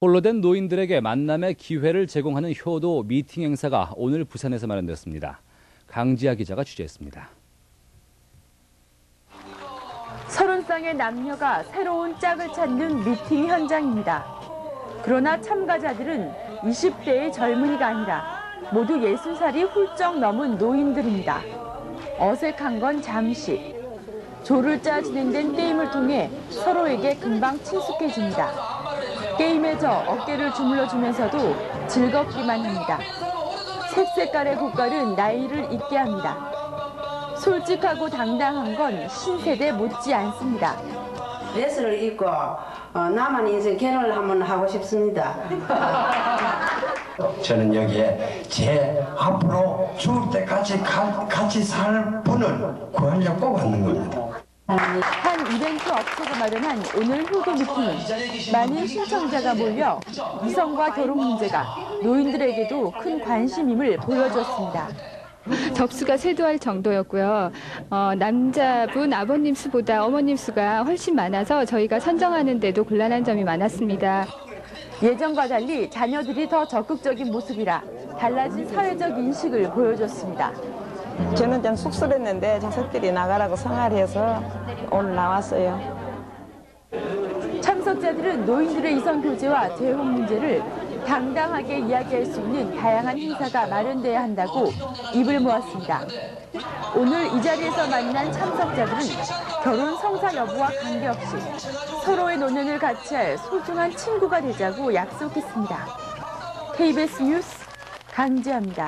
홀로 된 노인들에게 만남의 기회를 제공하는 효도 미팅 행사가 오늘 부산에서 마련됐습니다. 강지아 기자가 취재했습니다. 서른 쌍의 남녀가 새로운 짝을 찾는 미팅 현장입니다. 그러나 참가자들은 20대의 젊은이가 아니라 모두 60살이 훌쩍 넘은 노인들입니다. 어색한 건 잠시. 조를 짜 진행된 게임을 통해 서로에게 금방 친숙해집니다. 게임에 져 어깨를 주물러주면서도 즐겁기만 합니다. 색 색깔의 국갈은 나이를 잊게 합니다. 솔직하고 당당한 건 신세대 못지 않습니다. 드레스를 입고 어, 남한 인생 결혼을 한번 하고 싶습니다. 저는 여기에 제 앞으로 죽을 때까지 가- 같이 살 분을 구하려고 뽑았는 겁니다. 한 이벤트 업체가 마련한 오늘 효도 미팅은 많은 신청자가 몰려 이성과 결혼 문제가 노인들에게도 큰 관심임을 보여줬습니다. 접수가 쇄도할 정도였고요. 어, 남자분 아버님 수보다 어머님 수가 훨씬 많아서 저희가 선정하는데도 곤란한 점이 많았습니다. 예전과 달리 자녀들이 더 적극적인 모습이라 달라진 사회적 인식을 보여줬습니다. 저는 좀 쑥스랬는데 자식들이 나가라고 성화를 해서 오늘 나왔어요. 참석자들은 노인들의 이성 교제와 재혼 문제를 당당하게 이야기할 수 있는 다양한 행사가 마련돼야 한다고 입을 모았습니다. 오늘 이 자리에서 만난 참석자들은 결혼 성사 여부와 관계없이 서로의 노년을 같이 할 소중한 친구가 되자고 약속했습니다. KBS 뉴스 강지아입니다.